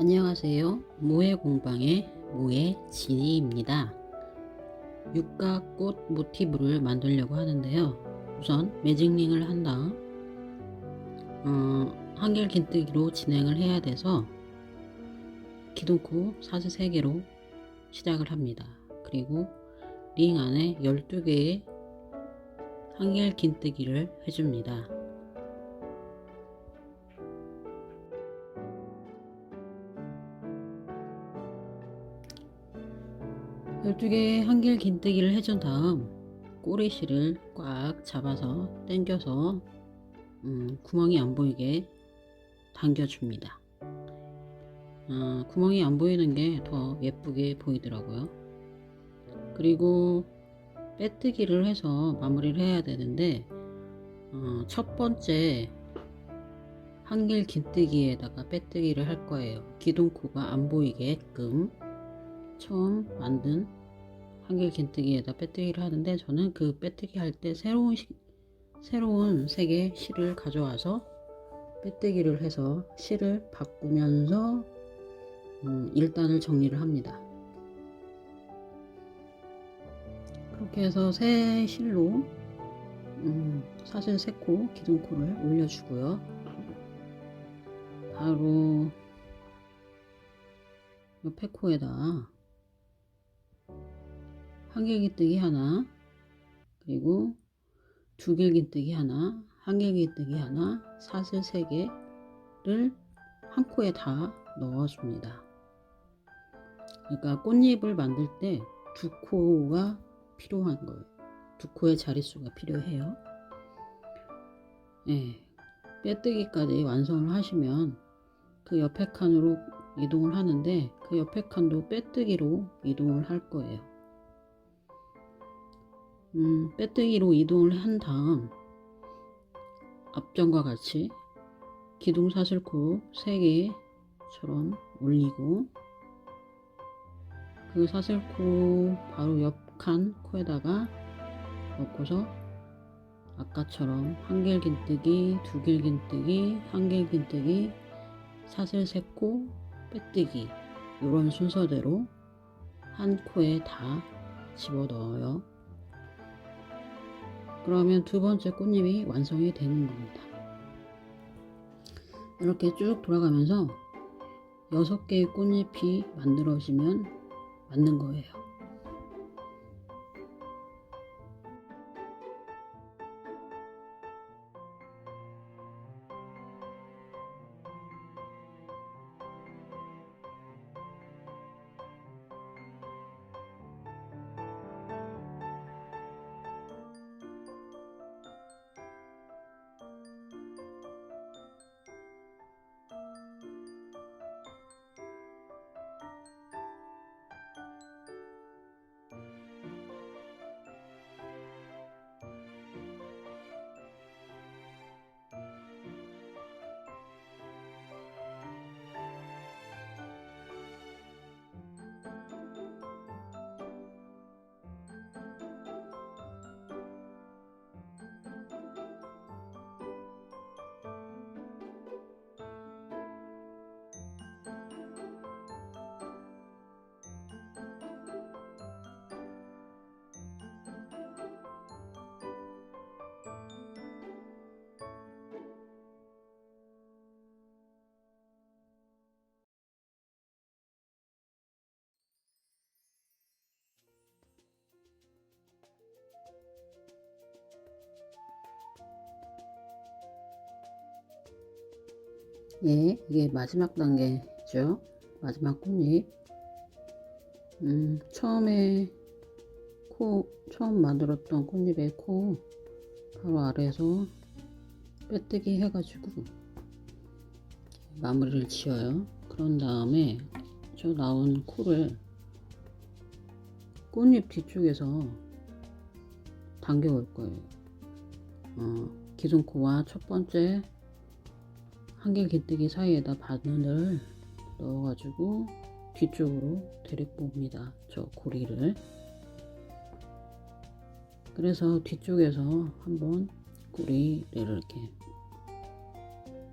안녕하세요. 모해 공방의 모해 진이입니다. 육가꽃 모티브를 만들려고 하는데요. 우선 매직링을 한 다음 어, 한결 긴뜨기로 진행을 해야 돼서 기둥코 사슬 3개로 시작을 합니다. 그리고 링 안에 12개의 한결 긴뜨기를 해줍니다. 12개의 한길 긴뜨기를 해준 다음 꼬리실을 꽉 잡아서 당겨서 음, 구멍이 안 보이게 당겨줍니다. 아, 구멍이 안 보이는 게 더 예쁘게 보이더라고요. 그리고 빼뜨기를 해서 마무리를 해야 되는데 어, 첫 번째 한길 긴뜨기에다가 빼뜨기를 할 거예요. 기둥코가 안 보이게끔 처음 만든 한길 긴뜨기에다 빼뜨기를 하는데 저는 그 빼뜨기 할 때 새로운 시, 새로운 색의 실을 가져와서 빼뜨기를 해서 실을 바꾸면서 음, 1단을 정리를 합니다. 그렇게 해서 새 실로 음, 사슬 3코 기둥코를 올려주고요. 바로 옆에 코에다 한길기뜨기 하나 그리고 두길기뜨기 하나 한길기뜨기 하나 사슬 3개를 한 코에 다 넣어줍니다. 그러니까 꽃잎을 만들 때 두 코가 필요한 거예요. 두 코의 자릿수가 필요해요. 예, 빼뜨기까지 완성을 하시면 그 옆에 칸으로 이동을 하는데 그 옆에 칸도 빼뜨기로 이동을 할 거예요. 음, 빼뜨기로 이동을 한 다음 앞전과 같이 기둥 사슬코 3개처럼 올리고 그 사슬코 바로 옆 칸 코에다가 넣고서 아까처럼 한길 긴뜨기, 두길 긴뜨기, 한길 긴뜨기, 사슬 3코, 빼뜨기 이런 순서대로 한 코에 다 집어 넣어요. 그러면 두 번째 꽃잎이 완성이 되는 겁니다. 이렇게 쭉 돌아가면서 여섯 개의 꽃잎이 만들어지면 맞는 거예요. 예, 이게 마지막 단계죠. 마지막 꽃잎. 음, 처음에 코, 처음 만들었던 꽃잎의 코 바로 아래에서 빼뜨기 해가지고 마무리를 지어요. 그런 다음에 저 나온 코를 꽃잎 뒤쪽에서 당겨 올 거예요. 어, 기존 코와 첫 번째 한길 깃뜨기 사이에다 바늘을 넣어가지고 뒤쪽으로 데리고 옵니다. 저 고리를. 그래서 뒤쪽에서 한번 고리를 이렇게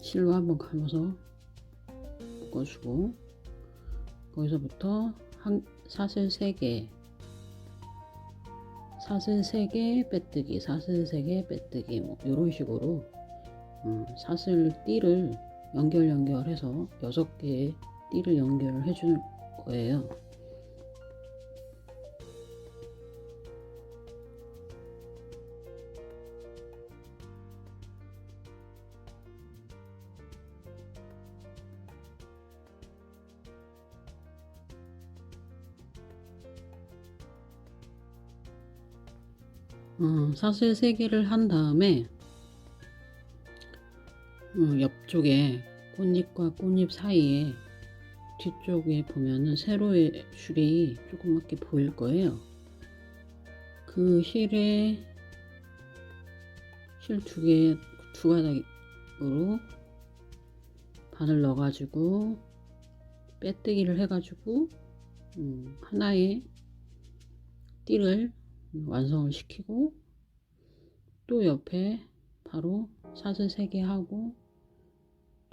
실로 한번 감아서 묶어주고 거기서부터 한 사슬 3개 사슬 3개 빼뜨기 사슬 3개 빼뜨기 뭐 이런 식으로 음, 사슬 띠를 연결 연결해서 6개의 띠를 연결을 해줄 거예요. 어, 사슬 3개를 한 다음에 어, 옆쪽에 꽃잎과 꽃잎 사이에 뒤쪽에 보면은 세로의 줄이 조그맣게 보일 거예요. 그 실에 실 두 개, 두 가닥으로 바늘 넣어가지고 빼뜨기를 해가지고 음, 하나의 띠를 완성을 시키고 또 옆에 바로 사슬 3개 하고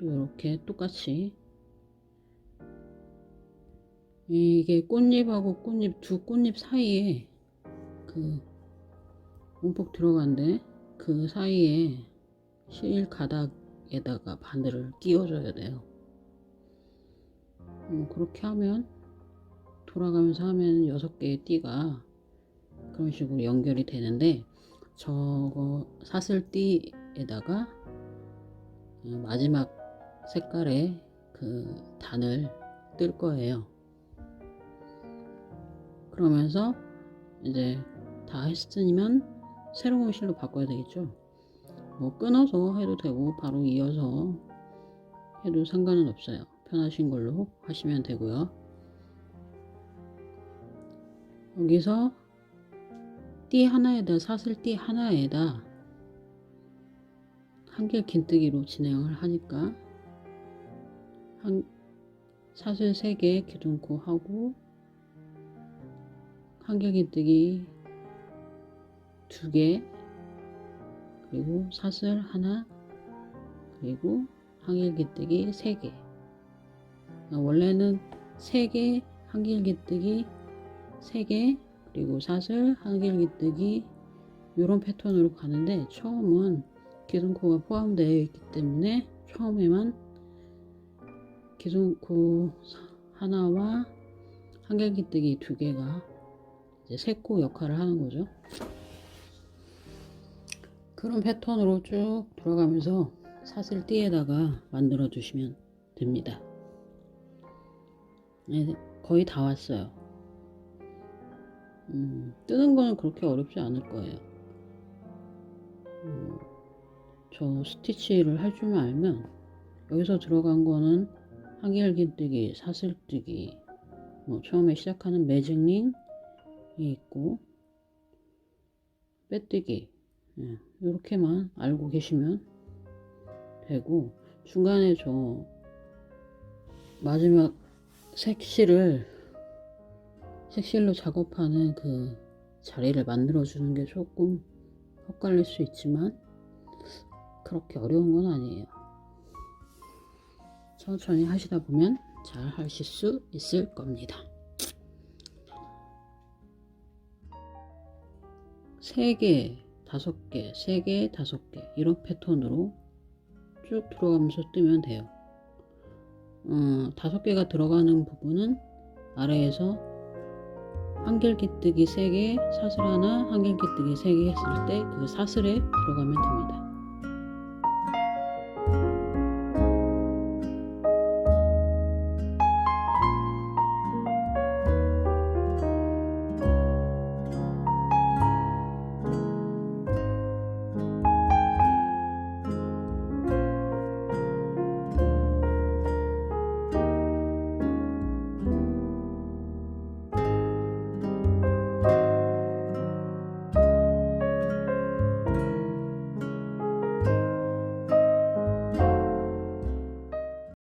또 이렇게 똑같이 이게 꽃잎하고 꽃잎 두 꽃잎 사이에 그 움푹 들어간데 그 사이에 실 가닥에다가 바늘을 끼워줘야 돼요. 음, 그렇게 하면 돌아가면서 하면 여섯 개의 띠가 그런 식으로 연결이 되는데 저거 사슬띠에다가 어, 마지막 색깔의 그 단을 뜰 거예요. 그러면서 이제 다 했으면 새로운 실로 바꿔야 되겠죠. 뭐 끊어서 해도 되고 바로 이어서 해도 상관은 없어요. 편하신 걸로 하시면 되고요. 여기서 띠 하나에다 사슬 띠 하나에다 한길 긴뜨기로 진행을 하니까 한 사슬 3개 기둥코 하고 한길 긴뜨기 2개 그리고 사슬 하나 그리고 한길 긴뜨기 3개. 원래는 3개 한길 긴뜨기 3개 그리고 사슬 한길 긴뜨기 이런 패턴으로 가는데 처음은 기둥코가 포함되어 있기 때문에 처음에만 기둥코 하나와 한길 긴뜨기 두 개가 이제 세코 역할을 하는 거죠. 그런 패턴으로 쭉 돌아가면서 사슬 띠에다가 만들어 주시면 됩니다. 네, 거의 다 왔어요. 음, 뜨는 거는 그렇게 어렵지 않을 거예요. 음, 저 스티치를 할 줄만 알면 여기서 들어간 거는 한길긴뜨기, 사슬뜨기, 뭐 처음에 시작하는 매직링이 있고 빼뜨기 예, 이렇게만 알고 계시면 되고 중간에 저 마지막 색실을 색실로 작업하는 그 자리를 만들어 주는 게 조금 헛갈릴 수 있지만 그렇게 어려운 건 아니에요. 천천히 하시다 보면 잘 하실 수 있을 겁니다. 3개, 5개, 3개, 5개 이런 패턴으로 쭉 들어가면서 뜨면 돼요. 어, 5개가 들어가는 부분은 아래에서 한길기 뜨기 3개, 사슬 하나, 한길기 뜨기 3개 했을 때 그 사슬에 들어가면 됩니다.